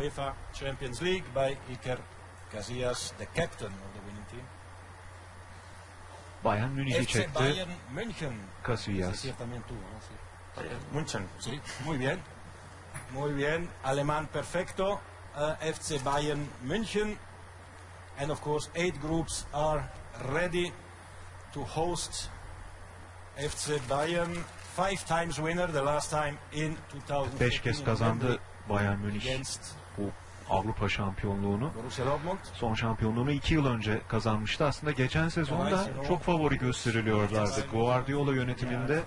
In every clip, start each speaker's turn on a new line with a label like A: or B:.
A: UEFA Champions League by Iker Casillas, the captain of the winning team.
B: Bayern Münih'i
A: FC
B: çekti.
A: Bayern München.
B: Casillas.
A: Es también tú, ¿no? Sí. München. Sí, muy bien. Muy bien. Alemán perfecto. Uh, FC Bayern München. And of course, eight groups are ready to host FC Bayern. Five times winner, the last time in 2014.
B: Beş kez kazandı Bayern Münih
A: Against
B: bu Avrupa şampiyonluğunu. Son şampiyonluğunu iki yıl önce kazanmıştı. Aslında geçen sezonda çok favori gösteriliyorlardı. Guardiola yönetiminde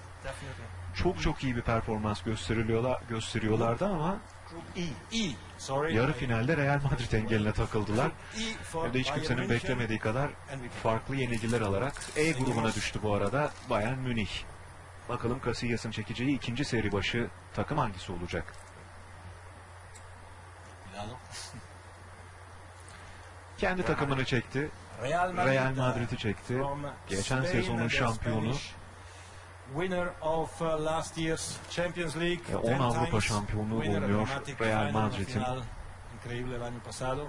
B: çok çok iyi bir performans gösteriliyorlar gösteriyorlardı ama yarı finalde Real Madrid engeline takıldılar. Hem de hiç kimsenin beklemediği kadar farklı yenilgiler alarak E grubuna düştü bu arada Bayern Münih. Bakalım Casillas'ın çekeceği ikinci seri başı takım hangisi olacak?
A: Cuidado.
B: Kendi takımını çekti.
A: Real Madrid,
B: Real Madrid'i çekti. Geçen
A: Spain,
B: sezonun şampiyonu.
A: Winner of uh, last year's Champions League.
B: E, on
A: 10
B: Avrupa
A: times
B: şampiyonluğu
A: winner,
B: bulunuyor
A: dramatic
B: Real Madrid'in.
A: Increíble el año pasado.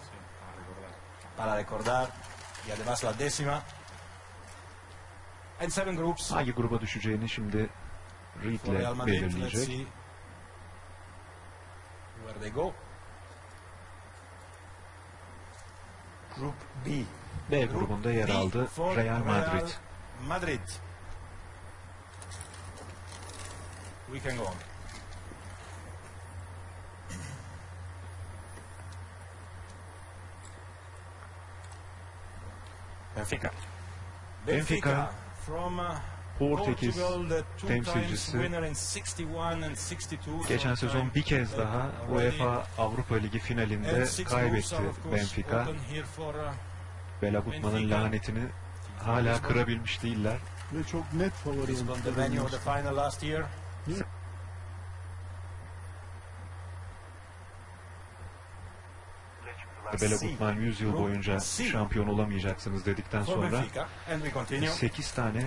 A: Para recordar. Y además la décima. And seven groups
B: Hangi gruba düşeceğini şimdi Reed'le belirleyecek.
A: where they go. Group B.
B: B grubunda yer aldı Real Madrid.
A: Madrid. We can go on.
C: Benfica.
B: Benfica,
A: from uh,
B: Portekiz temsilcisi.
A: times winner in 61 and 62.
B: Geçen sezon bir kez daha. UEFA Avrupa Ligi finalinde kaybetti Benfica.
A: uh,
B: Bela Gutman'ın
A: Benfica.
B: lanetini hala kırabilmiş değiller.
D: Ve çok net favori
A: Lisbon, the
D: oldukları
A: venue of the final last year.
B: Bela Gutman 100 yıl boyunca şampiyon olamayacaksınız dedikten sonra
A: Benfica. And we continue.
B: 8 tane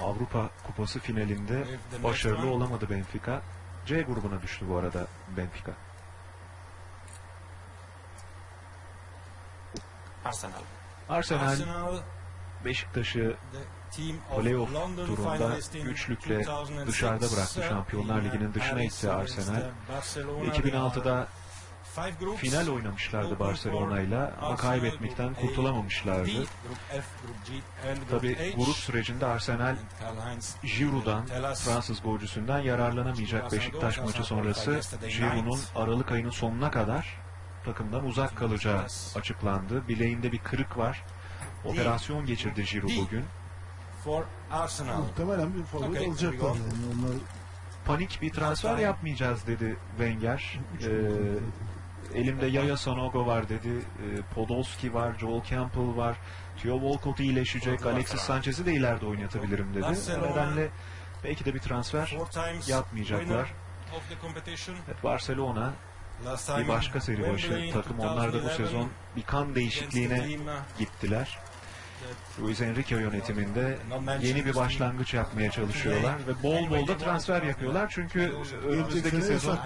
B: Avrupa Kupası finalinde başarılı olamadı Benfica. C grubuna düştü bu arada Benfica.
C: Arsenal.
B: Arsenal
A: Arsenal,
B: Beşiktaş'ı playoff turunda üçlükle
A: 2006,
B: dışarıda bıraktı. Şampiyonlar
A: in,
B: Ligi'nin dışına itti Arsenal.
A: uh, Barcelona.
B: 2006'da
A: Five groups.
B: Final oynamışlardı
A: Open
B: Barcelona ile
A: for
B: ama kaybetmekten kurtulamamışlardı. Tabi grup sürecinde Arsenal Giroud'dan, Fransız golcüsünden yararlanamayacak Beşiktaş maçı sonrası Giroud'un Aralık ayının sonuna kadar takımdan uzak kalacağı açıklandı. Bileğinde bir kırık var. Operasyon geçirdi Giroud bugün.
D: Muhtemelen bir favori
A: Okay,
D: yani. Onlar
B: Panik bir transfer yapmayacağız dedi Wenger. Ee, elimde Yaya Sanogo var dedi. Ee, Podolski var, Joel Campbell var. Theo Walcott iyileşecek. Alexis Sanchez'i de ileride oynatabilirim dedi. O nedenle belki de bir transfer yapmayacaklar. Evet, Barcelona bir başka seri başı takım. Onlar da bu
A: 2011
B: sezon bir kan değişikliğine gittiler. Luis Enrique yönetiminde yeni bir başlangıç yapmaya çalışıyorlar ve bol bol da transfer yapıyorlar. Çünkü önümüzdeki sezon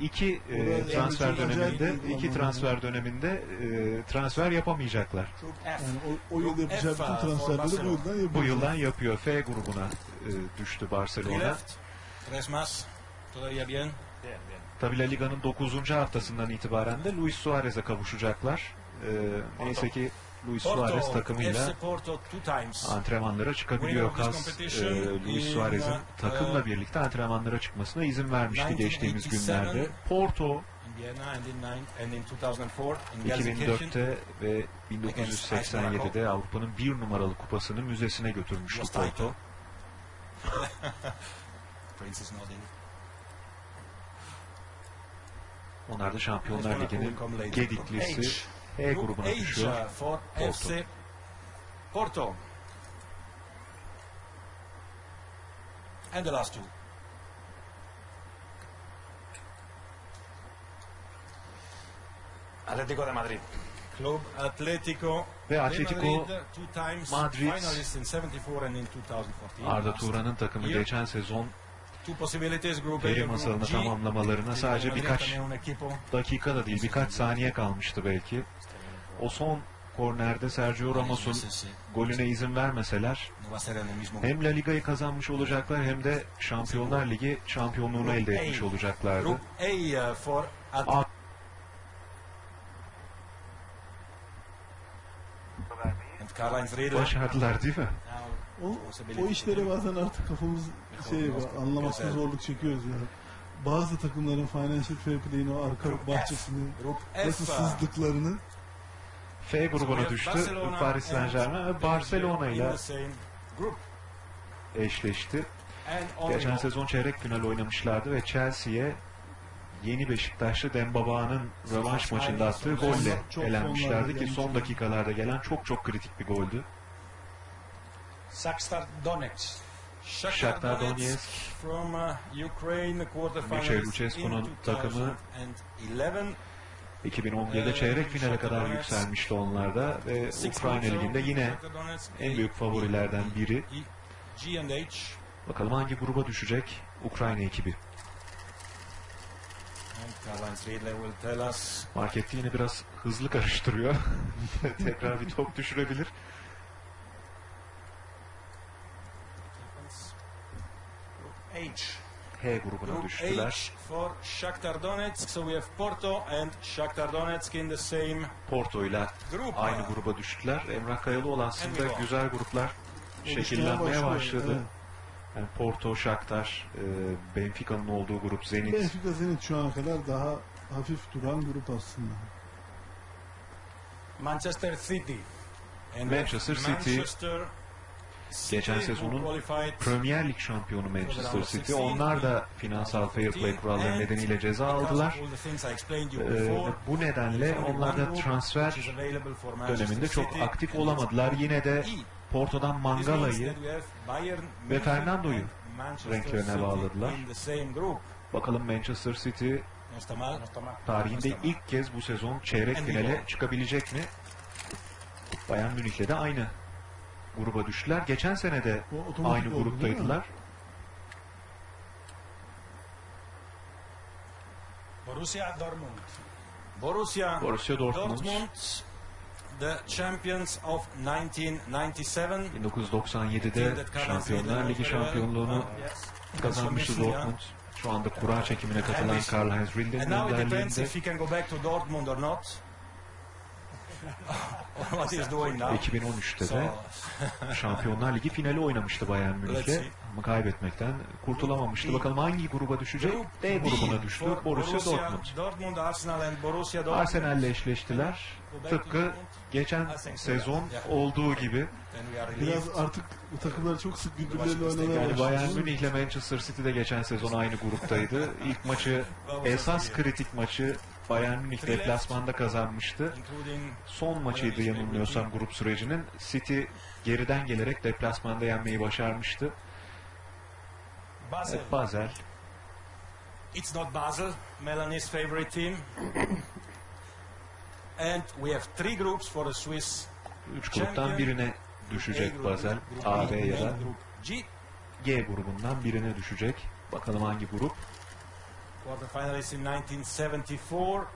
B: iki e, transfer döneminde iki transfer döneminde e, transfer yapamayacaklar.
D: Yani o, o yıl yapacağı bütün transferleri bu yıldan yapıyor.
B: Bu yıldan yapıyor. F grubuna e, düştü Barcelona.
A: left. Tres más. Todavía bien.
B: Tabi La Liga'nın 9. haftasından itibaren de Luis Suarez'e kavuşacaklar. E, neyse ki Luis Suarez takımıyla antrenmanlara çıkabiliyor. Kas e, Luis Suarez'in takımla birlikte antrenmanlara çıkmasına izin vermişti geçtiğimiz günlerde. Porto
A: In Vienna and in, nine, and in 2004 in Gelsenkirchen.
B: 2004'te ve 1987'de Avrupa'nın bir numaralı kupasını müzesine götürmüştü Porto. Onlar da Şampiyonlar Ligi'nin gediklisi. E grubuna düşüyor. Porto.
A: FC Porto. And the last two.
C: Atlético de Madrid.
A: Club Atletico
B: Ve Atletico
A: Madrid,
B: Madrid,
A: finalists in 74 and in 2014.
B: Arda Turan'ın takımı geçen sezon Peri masalını tamamlamalarına sadece birkaç dakika da değil birkaç saniye kalmıştı belki. O son kornerde Sergio Ramos'un golüne izin vermeseler hem La Liga'yı kazanmış olacaklar hem de Şampiyonlar Ligi şampiyonluğunu elde etmiş olacaklardı.
A: A uh,
B: başardılar değil mi?
D: O, o işlere bazen artık kafamız şey anlamakta zorluk çekiyoruz ya. Bazı takımların financial fair play'in o arka bahçesini nasıl
A: F.
D: sızdıklarını
B: F grubuna düştü.
A: Barcelona
B: Paris Saint Germain ve Barcelona ile eşleşti. Geçen sezon çeyrek final oynamışlardı ve Chelsea'ye yeni Beşiktaşlı Dembaba'nın rövanş maçında attığı golle elenmişlerdi ki son dakikalarda gelen çok çok kritik bir goldü.
E: Shakhtar Donetsk.
B: Shakhtar Donetsk.
A: from uh, Ukraine quarterfinals
B: Michel Lucescu'nun takımı
A: 2011.
B: 2011'de çeyrek finale kadar yükselmişti onlarda ve Ukrayna Ligi'nde yine en büyük favorilerden biri. Bakalım hangi gruba düşecek Ukrayna ekibi. Markette yine biraz hızlı karıştırıyor. Tekrar bir top düşürebilir.
E: H.
B: H grubuna
A: Group
B: düştüler.
A: H for Shakhtar Donetsk. So we have Porto and Shakhtar Donetsk in the same
B: Porto ile
A: group.
B: aynı gruba düştüler. Emrah Kayalıoğlu aslında güzel gruplar şekillenmeye başladı.
D: evet.
B: Yani Porto, Shakhtar, e, Benfica'nın olduğu grup Zenit.
D: Benfica Zenit şu ana kadar daha hafif duran grup aslında.
E: Manchester City.
A: And
B: Manchester City.
A: Manchester
B: Geçen sezonun Premier Lig şampiyonu Manchester City. Onlar da finansal fair play kuralları nedeniyle ceza aldılar. Ee, bu nedenle onlar da transfer döneminde çok aktif olamadılar. Yine de. Porto'dan Mangala'yı ve Fernando'yu renklerine bağladılar. bakalım Manchester City tarihinde ilk kez bu sezon çeyrek finale çıkabilecek mi? Bayern Münih'le de aynı gruba düştüler. Geçen sene de
D: O
B: aynı
D: oldu,
B: gruptaydılar.
E: Borussia Dortmund.
A: Borussia,
B: Borussia Dortmund.
A: the champions of 1997.
B: 1997'de Şampiyonlar Ligi şampiyonluğunu kazanmıştı Dortmund. Şu anda kura çekimine katılan Karl-Heinz
A: And
B: Rinder'in
A: now
B: 2013'te
A: So,
B: de Şampiyonlar Ligi finali oynamıştı Bayern Münih'le ama kaybetmekten kurtulamamıştı. Bakalım hangi gruba düşecek? D grubuna düştü Borussia Dortmund.
A: Dortmund, Arsenal and Borussia Dortmund.
B: Arsenal'le eşleştiler. Tıpkı geçen sezon olduğu gibi.
D: Biraz artık bu takımlar çok sık birbirleriyle oynamaya
B: Yani. Bayern Münih ile Manchester City de geçen sezon aynı gruptaydı. İlk maçı esas kritik maçı Bayern Münih deplasmanda kazanmıştı. Son maçıydı yanılmıyorsam grup sürecinin. City geriden gelerek deplasmanda yenmeyi başarmıştı.
E: Basel.
B: Evet, Basel.
A: It's not Basel, Melanie's favorite team. and we have three groups for the Swiss.
B: Üç gruptan birine düşecek Basel. A, B ya da.
A: G
B: grubundan birine düşecek. Bakalım hangi grup?
A: Quarterfinalists in 1974.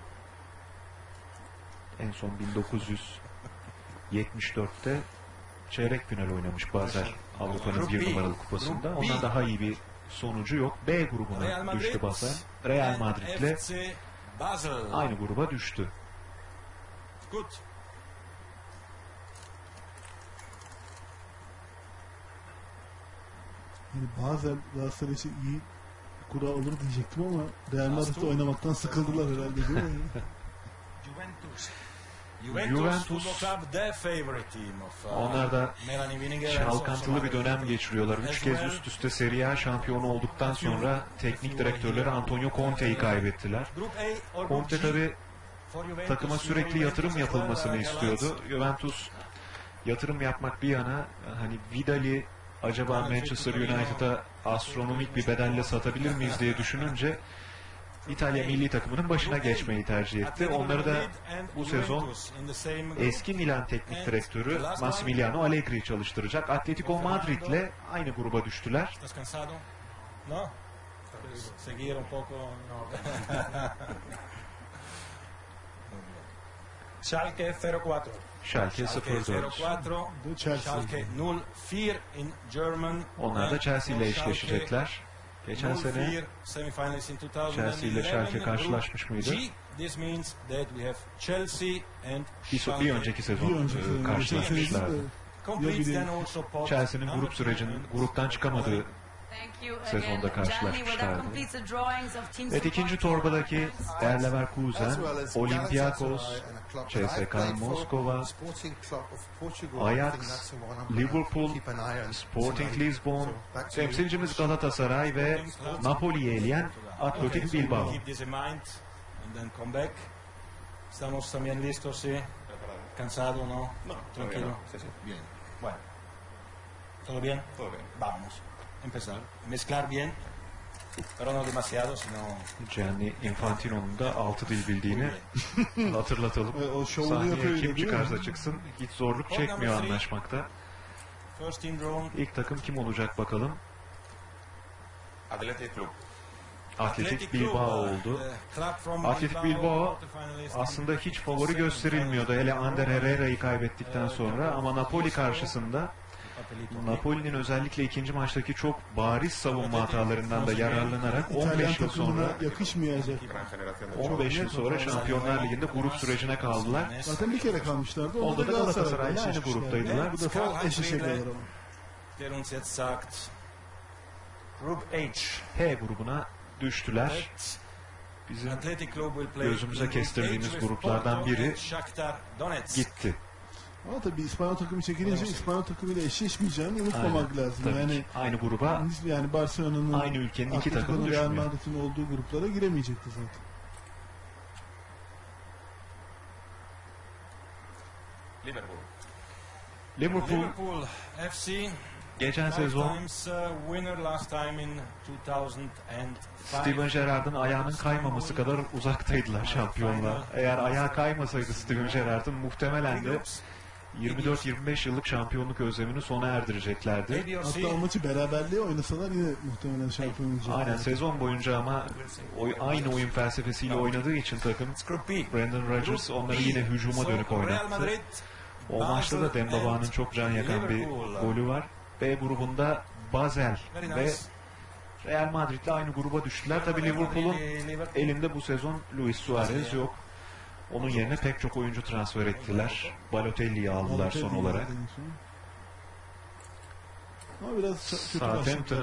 B: En son 1974'te çeyrek final oynamış Basel Avrupa'nın bir numaralı kupasında. Ondan daha iyi bir sonucu yok. B grubuna düştü Basel. Real Madrid'le aynı gruba düştü.
A: Good.
D: Yani bazen Galatasaray için iyi kura olur diyecektim ama Real Madrid'de oynamaktan sıkıldılar herhalde değil mi?
E: Juventus.
A: Juventus,
B: Juventus.
A: Uh,
B: Onlar da Çalkantılı bir dönem geçiriyorlar. Üç kez üst üste Serie A şampiyonu olduktan sonra teknik direktörleri Antonio Conte'yi kaybettiler. Conte tabi takıma sürekli yatırım yapılmasını istiyordu. Juventus yatırım yapmak bir yana hani Vidal'i acaba Manchester United'a astronomik bir bedelle satabilir miyiz diye düşününce İtalya milli takımının başına geçmeyi tercih etti. Onları da bu sezon eski Milan teknik direktörü Massimiliano Allegri çalıştıracak. Atletico Madrid'le aynı grupa düştüler.
E: Schalke 04.
B: Schalke
A: Schalke
B: 0-4.
A: 04.
D: Bu Chelsea.
A: Schalke 04 in German.
B: Onlar da Chelsea ile eşleşecekler. Geçen sene
A: 04 semifinals in 2011.
B: Chelsea ile Schalke karşılaşmış mıydı?
A: This means that we have Chelsea and Schalke.
B: bir önceki sezon
D: Bir önceki
B: e,
D: sezon
B: karşılaşmışlardı.
A: Also pot
B: Chelsea'nin grup sürecinin gruptan çıkamadığı Sezonda karşılaşmışlardı.
F: that completes the drawings of teams
B: Evet ikinci torbadaki Bayer Leverkusen,
G: as well as
B: Olympiakos,
G: for,
B: Moskova, Ajax, Liverpool, Sporting. Lisbon, temsilcimiz Galatasaray ve Napoli'yi eleyen Atletik Bilbao.
A: Estamos también listos, sí. Cansado, ¿no? No, tranquilo. Bien. Bueno. ¿Todo bien? Todo bien. Vamos. Empezar. Mezclar bien. Pero no demasiado, sino...
B: Gianni Infantino'nun da altı dil bildiğini hatırlatalım.
D: E, o şovunu
B: Sahneye
D: yapıyor
B: kim
D: değil mi?
B: çıkarsa çıksın hiç zorluk çekmiyor anlaşmakta.
A: First team drawn.
B: İlk takım kim olacak bakalım.
C: Athletic Club.
B: Atletik Bilbao oldu.
A: the club from
B: Atletik Bilbao aslında hiç favori gösterilmiyordu. Hele Ander Herrera'yı kaybettikten sonra ama Napoli karşısında Napoli'nin özellikle ikinci maçtaki çok bariz savunma hatalarından da yararlanarak
D: İtalyan
B: 15 yıl sonra
D: yakışmayacak.
B: 15 yıl sonra Şampiyonlar Ligi'nde grup sürecine kaldılar.
D: Zaten bir kere kalmışlardı.
B: Onda da Galatasaray'la aynı gruptaydılar.
D: Bu defa eşleşecekler ama.
A: Der uns jetzt sagt,
C: Group H.
B: H grubuna düştüler. Bizim Gözümüze kestirdiğimiz gruplardan biri gitti.
D: Ama tabii İspanyol takımı çekilince İspanyol takımıyla eşleşmeyeceğini unutmamak
B: Aynen,
D: lazım.
B: tabii
D: Yani
B: ki. aynı gruba
D: yani Barcelona'nın
B: Aynı ülkenin iki takımı
D: Real. Madrid'in olduğu gruplara giremeyecekti zaten.
C: Liverpool.
B: Liverpool
A: Liverpool FC.
B: geçen sezon
A: uh, winner last time in 2005.
B: Steven Gerrard'ın ayağının kaymaması kadar uzaktaydılar şampiyonluğa. Eğer ayağı kaymasaydı Steven Gerrard'ın muhtemelen de 24-25 yıllık şampiyonluk özlemini sona erdireceklerdi.
D: Hatta o maçı beraberliğe oynasalar yine muhtemelen şampiyon olacaklar.
B: Aynen sezon boyunca ama oy- aynı oyun felsefesiyle oynadığı için takım. Brandon Rodgers onları yine hücuma
A: Real
B: oynattı. O maçta da Dembaba'nın çok can yakan bir golü var. B grubunda Basel ve. Real Madrid'le aynı gruba düştüler. Tabii Liverpool'un
A: Liverpool.
B: elinde bu sezon Luis Suarez yok. Onun yerine pek çok oyuncu transfer ettiler. Balotelli'yi aldılar son
D: Balotelli
B: olarak.
D: Ama biraz kötü.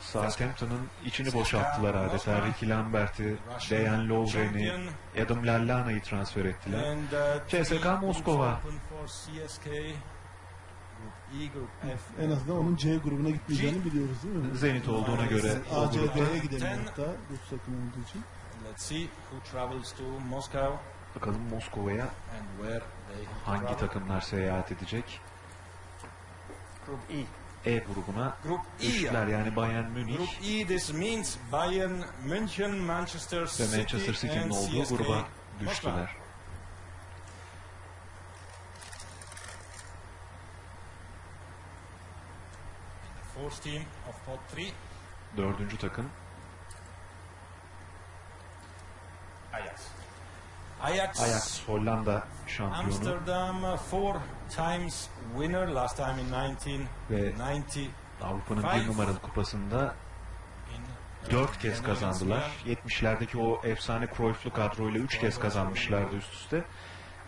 B: Southampton'ın içini boşalttılar adeta. Ricky Lambert'i, Dejan Lovren'i. Adam Lallana'yı transfer ettiler.
A: Uh,
B: Moskova.
A: CSK. Group E.
D: En azından onun C grubuna gitmeyeceğini biliyoruz değil mi?
B: Zenit olduğuna göre o
D: A, C,
B: grupta.
D: D'ye gidemiyor hatta Rus takımı olduğu için.
A: Let's see who travels to Moscow
B: Bakalım Moskova'ya
A: and where they
B: hangi takımlar seyahat edecek?
C: Group E.
B: E grubuna
A: Group E.
B: düştüler yani Bayern
A: Group
B: Münih
A: E, this means Bayern, München, Manchester
B: ve
A: City,
B: Manchester City'nin olduğu
A: CSKA
B: gruba
A: Moscow.
B: düştüler.
A: Fourth team of pot.
B: Dördüncü takım
C: Ajax.
A: Ajax.
B: Ajax Hollanda şampiyonu
A: Amsterdam, four times winner, last time in 1990.
B: Avrupa'nın bir numaralı kupasında dört kez kazandılar.
A: Yeah.
B: 70'lerdeki o efsane Cruyff'lu kadroyla üç kez kazanmışlardı üst üste.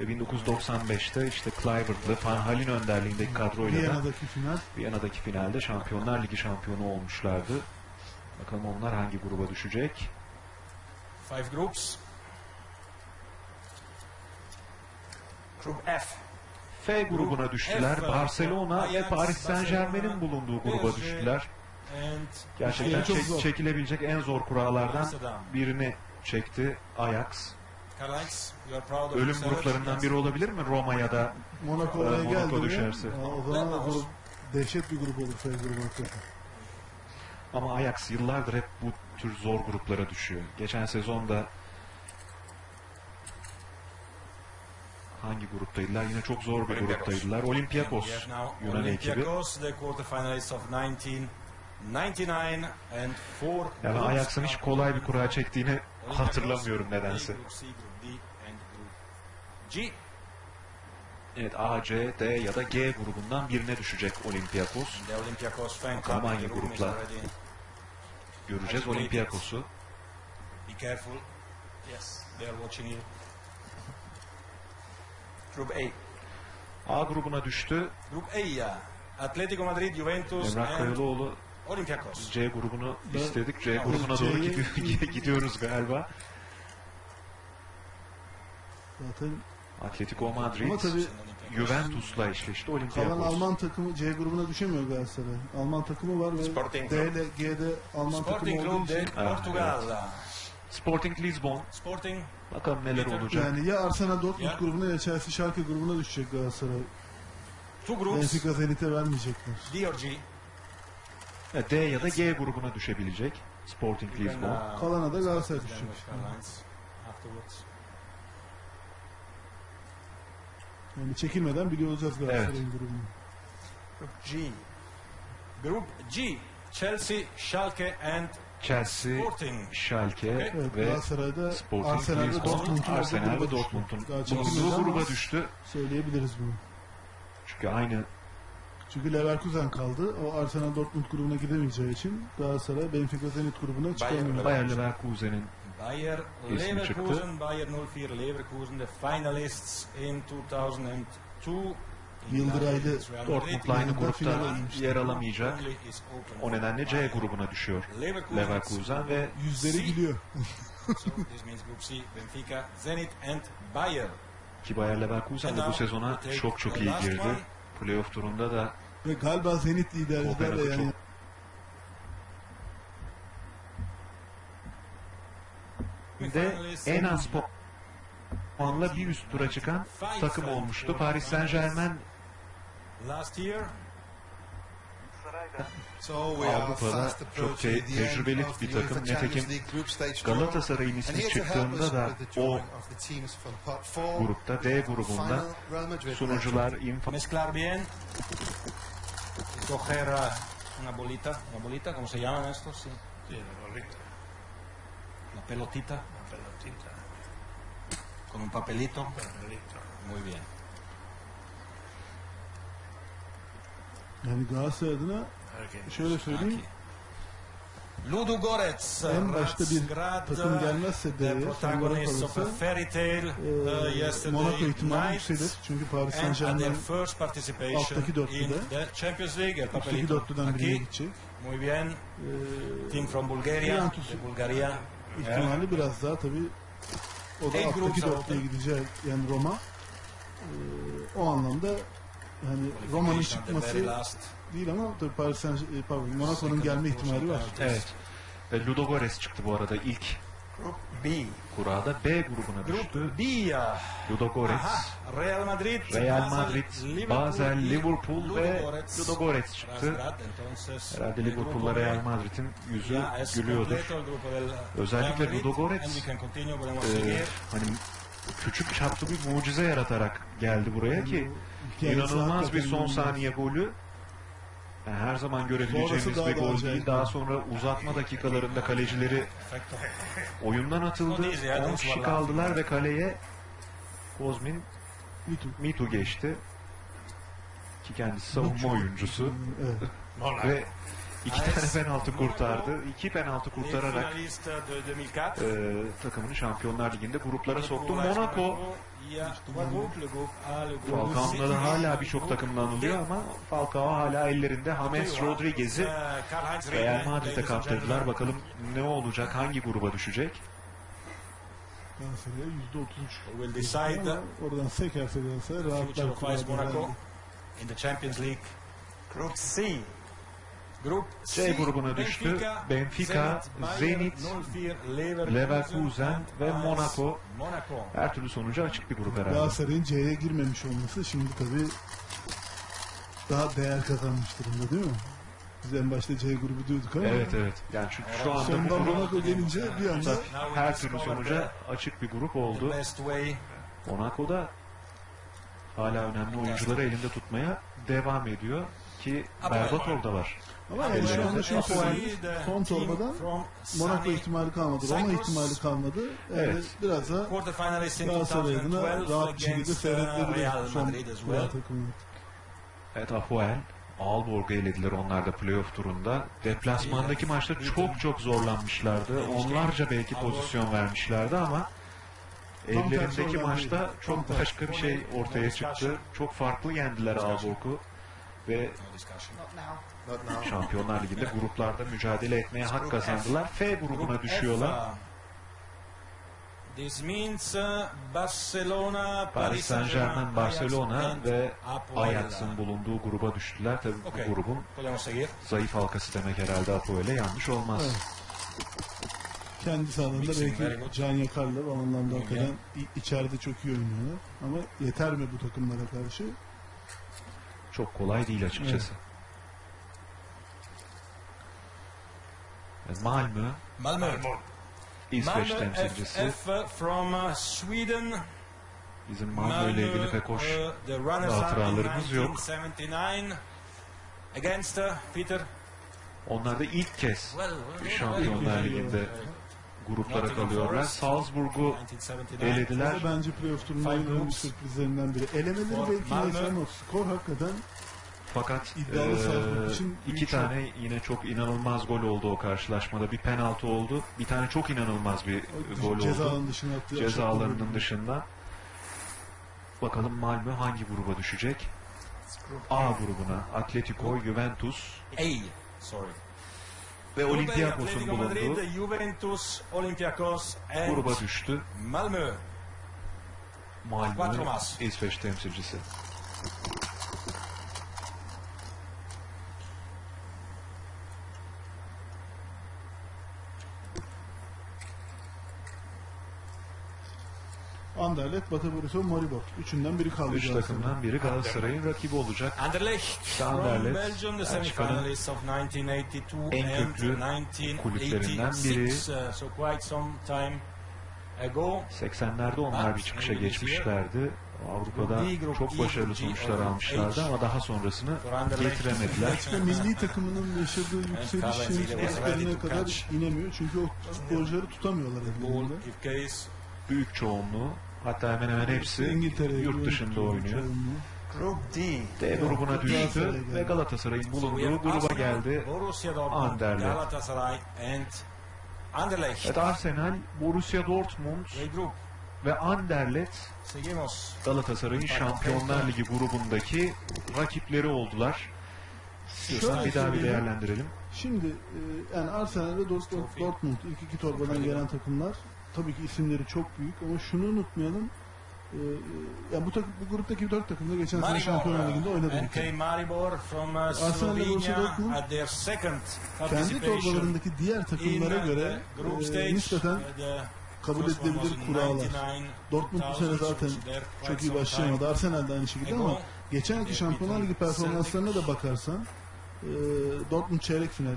B: Ve 1995'te işte Kluivert'lı Van Hal'in önderliğindeki kadroyla da
D: Viyana'daki final.
B: Viyana'daki finalde Şampiyonlar Ligi şampiyonu olmuşlardı. Bakalım onlar hangi gruba düşecek?
A: Five groups.
C: F.
B: F grubuna düştüler. Barcelona ve Paris Saint Germain'in bulunduğu gruba düştüler. Gerçekten çek- çekilebilecek en zor kurallardan birini çekti Ajax. Ölüm gruplarından biri olabilir mi Roma ya da
D: Monaco
B: Ee,
D: oraya
B: Monaco
D: geldi mi?
B: düşerse.
D: O zaman o grup dehşet bir grup olur F grubu hakikaten.
B: ama Ajax yıllardır hep bu tür zor gruplara düşüyor. Geçen sezonda hangi gruptaydılar? Yine çok zor bir gruptaydılar. Olympiakos Yunan ekibi.
A: Olympiakos, the quarterfinalists of 19 99 and 4
B: Yani Ajax'ın hiç kolay bir kura çektiğini hatırlamıyorum nedense. Evet A, C, D ya da G grubundan birine düşecek Olympiakos. Bakalım hangi
A: already-
B: Göreceğiz Olympiakos'u.
A: Be careful.
C: Yes.
A: They are watching you.
C: Group A.
B: A grubuna düştü.
A: Group A, yeah. Atletico Madrid, Juventus
B: Emrah
A: and
B: Kayılıoğlu
A: Olympiacos.
B: C grubunu istedik. C
A: Ya,
B: grubuna doğru gidiyor- gidiyoruz galiba.
D: Zaten
B: Atletico Madrid,
D: ama tabii
B: Juventus'la eşleşti
D: kalan
B: Olympiakos.
D: Alman takımı C grubuna düşemiyor Galatasaray. Alman takımı var ve
C: Sporting
D: D
C: Club.
D: ile G'de Alman
A: Sporting
D: takımı olduğu
A: Club de
D: için
B: Ah,
A: Portugal.
B: Sporting Lisbon.
A: Sporting
B: Bakalım neler olacak.
D: yani ya Arsenal Dortmund
A: Ya.
D: grubuna ya Chelsea Schalke grubuna düşecek Galatasaray.
A: two groups.
D: Benfica Zenit'e vermeyecekler.
A: D or G.
B: Ya D ya da G grubuna düşebilecek. Sporting Lisbon.
A: uh,
D: Kalana da Galatasaray düşecek.
A: afterwards.
D: Yani çekilmeden biliyor olacağız Galatasaray'ın grubunu.
A: Group G. Group G. Chelsea, Schalke and
B: Chelsea. Schalke
D: Evet
B: ve
D: Galatasaray'da
B: Sporting
D: Arsenal ve
B: Lisbon.
D: Dortmund'un
B: Arsenal ve Dortmund'un bulunduğu gruba düştü.
D: Söyleyebiliriz bunu.
B: Çünkü aynı
D: Çünkü Leverkusen kaldı. O Arsenal Dortmund grubuna gidemeyeceği için Galatasaray Benfica Zenit grubuna çıkamıyor.
B: Bayer Leverkusen'in
A: Bayer Leverkusen, Bayer 04 Leverkusen, the finalists in 2002.
D: Yıldıraylı
B: Dortmund'la aynı grupta yer alamayacak. O nedenle C grubuna düşüyor
A: Leverkusen,
B: ve
D: Yüzleri gülüyor.
B: ki Bayer Leverkusen de bu sezona çok çok iyi girdi. Playoff turunda da
D: Ve galiba Zenit liderliğinde de yani
B: çok- de en az puanla bir üst tura çıkan takım olmuştu. Paris Saint Germain
A: Last year,
G: So we are
B: Avrupa'da
G: fast
B: çok
G: approaching
B: te-
G: the end
B: tecrübeli
G: of
B: bir
G: the
B: takım.
G: UEFA Champions
B: Nitekim
G: League group stage draw.
B: Galatasaray'ın
G: And
B: ismi
G: here to help us
B: çıktığında da
G: with the
B: o
G: drawing of the teams from part four,
B: grupta D grubunda
G: final Real Madrid
B: sunucular info
A: mezclar bien, coger uh, una bolita, una bolita, ¿cómo se llaman estos? Sí. Una pelotita. Con un papelito. Muy bien.
D: Yani Galatasaray adına şöyle söyleyeyim.
A: Ludo Gorets,
D: En başta bir takım gelmezse
A: the
D: D'ye,
A: protagonist of a
D: kalırsa
A: uh,
D: e,
A: yesterday
D: Monaco ihtimali yükselir. Çünkü Paris Saint Germain alttaki dörtlüde,
A: Champions League,
D: üstteki dörtlüden birine gidecek.
A: muy bien,
D: Ee,
A: team from Bulgaria, de Bulgaria,
D: ihtimali biraz daha tabii o da alttaki dörtlüye gidecek yani Roma. Ee, o anlamda yani Roma'nın çıkması değil ama tabii Paris Saint e, pardon Monaco'nun gelme ihtimali var.
B: Evet. Ve Ludogorets çıktı bu arada ilk
A: Group B.
B: kurada B grubuna düştü.
A: Group B. uh,
B: Ludogorets,
A: Real Madrid,
B: Real Madrid, Basel, Liverpool ve
A: Ludogorets.
B: Çıktı. Herhalde Liverpool'la Real Madrid'in yüzü
A: ya
B: gülüyordur. Özellikle. Ludogorets,
A: seguir.
B: hani küçük çaplı bir mucize yaratarak geldi buraya ki inanılmaz bir son saniye golü. Yani her zaman görebileceğimiz bir gol değil. Daha sonra uzatma dakikalarında kalecileri oyundan atıldı. 10 kişi kaldılar ve kaleye Kozmin
D: Mitu.
B: Geçti. Ki kendisi savunma oyuncusu.
D: Evet.
B: Ve iki tane penaltı kurtardı. İki penaltı kurtararak
A: finalista de 2004.
B: e, takımını Şampiyonlar Ligi'nde gruplara soktu. Monaco Falcao'da da hala birçok takımla anılıyor ama Falcao hala ellerinde James Rodriguez'i Real Madrid'e kaptırdılar. Bakalım ne olacak, hangi gruba düşecek?
D: Galatasaray'a yüzde otuz
A: decide
D: oradan sekerse Galatasaray
A: future
D: rahatlar.
A: Monaco in the Champions League. Group C. Group
B: C grubuna düştü. Benfica, Zenit,
A: Leverkusen,
B: ve Monaco.
A: Monaco.
B: Her türlü sonucu açık bir grup herhalde.
D: Galatasaray'ın C'ye girmemiş olması şimdi tabii daha değer kazanmış durumda değil mi? Biz en başta C grubu diyorduk ama
B: Evet evet. Yani çünkü şu anda bu
D: sonunda
B: grup
D: Monaco gelince bir anda
B: her türlü sonuca açık bir grup oldu.
A: best way
B: Monaco'da hala önemli oyuncuları elinde tutmaya devam ediyor. Ki Berbatov da var.
D: Ama yani şu anda söyleyebiliriz.
A: the
D: Son torbadan Monaco ihtimali kalmadı. Roma ihtimali kalmadı. Yani
B: Evet.
D: biraz da Galatasaray adına
A: 2012
D: rahat bir şekilde
A: uh,
D: seyrettirebilir
A: Real
D: son Real
A: well.
D: takımını.
B: Evet Apoel Aalborg'u elediler onlar da playoff turunda. Deplasmandaki maçta çok çok zorlanmışlardı. Onlarca belki pozisyon vermişlerdi ama ellerindeki maçta çok başka bir şey ortaya çıktı. Çok farklı yendiler Aalborg'u ve
A: No discussion.
F: Not now.
G: Not now.
B: Şampiyonlar Ligi'nde gruplarda mücadele etmeye hak kazandılar. F grubuna düşüyorlar.
A: Uh, This means Barcelona,
B: Paris Saint Germain, Barcelona ve. Ajax'ın bulunduğu gruba düştüler. Tabii bu grubun zayıf halkası demek herhalde Apoel'e yanlış olmaz.
D: Evet. Kendi sahalarında belki can yakarlar. O anlamda hakikaten içeride çok iyi oynuyorlar. Ama yeter mi bu takımlara karşı?
B: Çok kolay değil açıkçası. Evet, Malmö,
A: Malmö.
B: İsveç temsilcisi.
A: From uh, Sweden.
B: Bizim Malmö ile ilgili pek hoş
A: uh,
B: hatıralarımız yok.
A: 1979 against uh, Peter.
B: Onlar da ilk kez Şampiyonlar. Ligi'nde gruplara kalıyorlar. Salzburg'u
A: 1979.
B: elediler.
D: Bence playoff
A: Five
D: en sürprizlerinden biri. Elemeleri belki neyse ama skor hakikaten
B: Fakat
D: İddialı Salzburg için
B: iki tane yine çok inanılmaz gol oldu o karşılaşmada. Bir penaltı oldu. Bir tane çok inanılmaz bir gol
D: ceza
B: oldu.
D: dışına attığı
B: Ceza
D: aşağı
B: alanının
D: golü.
B: dışında. Bakalım Malmö hangi gruba düşecek? A grubuna Atletico, Juventus
A: A, sorry.
B: Ve Olympiakos'un bulunduğu
A: Juventus, Olympiakos
B: gruba düştü.
A: Malmö.
B: Malmö. İsveç temsilcisi.
D: Anderlecht, Batı Borisov, Maribor. Üçünden biri kaldı.
B: Üç takımdan biri Galatasaray'ın rakibi olacak.
A: Anderlecht
B: Anderlecht,
A: Belgium, the semi-finalists of 1982
B: en köklü kulüplerinden
A: 1986.
B: biri.
A: Uh, so quite some time ago.
B: 80'lerde onlar bir çıkışa geçmişlerdi. Avrupa'da çok başarılı sonuçlar almışlardı ama daha sonrasını getiremediler.
D: İşte milli takımının yaşadığı yükseliş şeyin sporlarına kadar inemiyor. Çünkü o sporcuları tutamıyorlar ellerinde.
B: Büyük çoğunluğu hatta hemen hemen hepsi yurt dışında oynuyor.
C: Group D.
B: D grubuna düştü ve Galatasaray'ın bulunduğu gruba geldi.
A: Borussia Dortmund,
B: Anderlecht.
A: Galatasaray and Anderlecht.
B: Evet Arsenal, Borussia Dortmund ve Anderlecht. Galatasaray'ın Şampiyonlar Ligi grubundaki rakipleri oldular. İstiyorsan
D: Şöyle
B: bir daha bir değerlendirelim.
D: Şimdi e, yani Arsenal ve Dortmund, Dortmund ilk iki torbadan gelen takımlar tabii ki isimleri çok büyük ama şunu unutmayalım. E, e, ya bu, takım, bu gruptaki dört takım da geçen sene Şampiyonlar Ligi'nde oynadı.
A: NK Maribor from uh, Slovenia at their second
D: Kendi torbalarındaki diğer takımlara
A: uh,
D: göre e, nispeten
A: Uh,
D: kabul edilebilir kurallar.
A: 99,
D: Dortmund bu sene
A: 2000,
D: zaten çok iyi başlayamadı. Arsenal de aynı şekilde ama geçen yılki Şampiyonlar Ligi performanslarına da bakarsan e, Dortmund çeyrek final.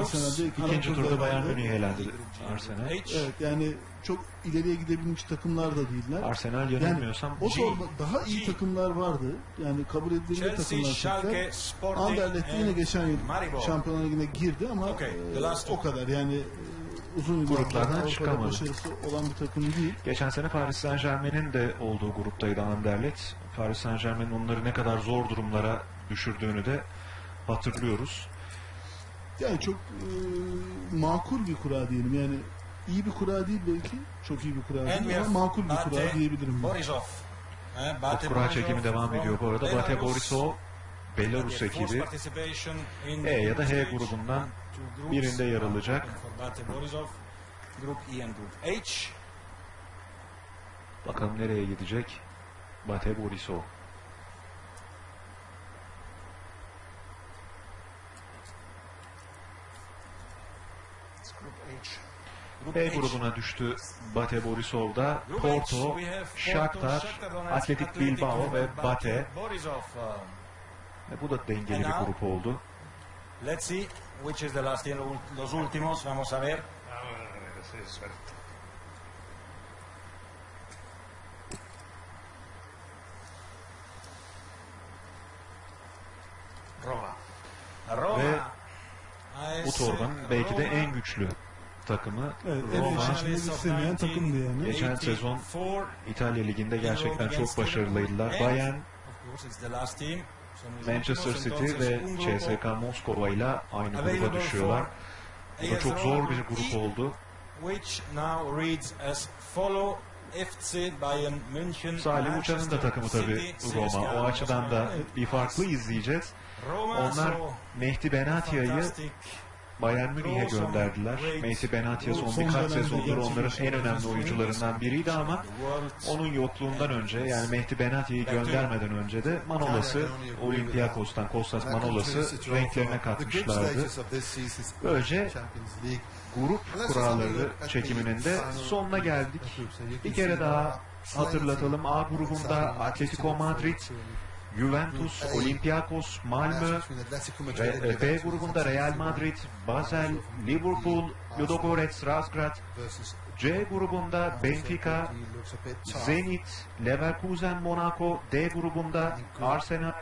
D: Arsenal'de ikinci,
B: turda Bayern. Münih'e elendi Arsenal.
A: H.
D: Evet yani çok ileriye gidebilmiş takımlar da değiller.
B: Arsenal
D: Yani
B: yanılmıyorsam
D: o
B: G
D: torba daha iyi
A: G.
D: takımlar vardı. Yani kabul edilebilir takımlar
A: Schalke,
D: çıktı.
A: Sporting
D: Anderlecht yine geçen yıl
A: Maribor.
D: Şampiyonlar Ligi'ne girdi ama
A: Okay,
D: e,
A: the last
D: o kadar yani e, uzun yıllar
B: Gruplardan çıkamadı.
D: başarısı olan bir takım değil.
B: Geçen sene Paris Saint Germain'in de olduğu gruptaydı Anderlecht. Paris Saint Germain'in onları ne kadar zor durumlara düşürdüğünü de hatırlıyoruz.
D: Yani çok e, makul bir kura diyelim. Yani iyi bir kura değil belki. Çok iyi bir kura değil ama makul bir kura diyebilirim. ben.
A: Borisov. Bate
B: Kura çekimi devam ediyor bu arada. Bate. Borisov Belarus ekibi E ya da H grubundan birinde yer alacak.
A: E and Group H.
B: bakalım nereye gidecek Bate Borisov.
C: It's Group H.
A: H.
B: grubuna düştü Bate Borisov'da. Porto, Shakhtar, Atletik Bilbao ve Bate. Ve bu da dengeli bir grup oldu.
A: Let's see which is the last year, los últimos. Vamos a ver.
C: Roma.
E: Roma.
B: Ve bu torbanın belki de en güçlü takımı
D: Evet, en
B: Roma.
D: eşleşmeyi istemeyen takımdı yani.
B: Geçen sezon
A: 84.
B: İtalya Ligi'nde gerçekten çok başarılıydılar. Bayern, Manchester City ve CSKA Moskova ile aynı gruba düşüyorlar. Bu da çok zor bir grup oldu.
A: Which now reads as follow FC Bayern München.
B: Salih Uçan'ın da takımı tabii Roma. O açıdan da bir farklı izleyeceğiz. Onlar Mehdi Benatia'yı. Bayern Münih'e gönderdiler. Mehdi Benatia son birkaç sezondur onların en önemli oyuncularından biriydi ama onun yokluğundan önce yani Mehdi Benatia'yı göndermeden önce de Manolas'ı Olympiakos'tan Kostas Manolas'ı renklerine katmışlardı. Böylece grup kuralları çekiminin de sonuna geldik. Bir kere daha hatırlatalım. A grubunda Atletico Madrid, Juventus, Olympiakos, Malmö, Re- B grubunda Real Madrid, Basel, Liverpool, Ludogorets, Razgrad, C grubunda Benfica, Zenit, Leverkusen, Monaco, D grubunda Arsenal,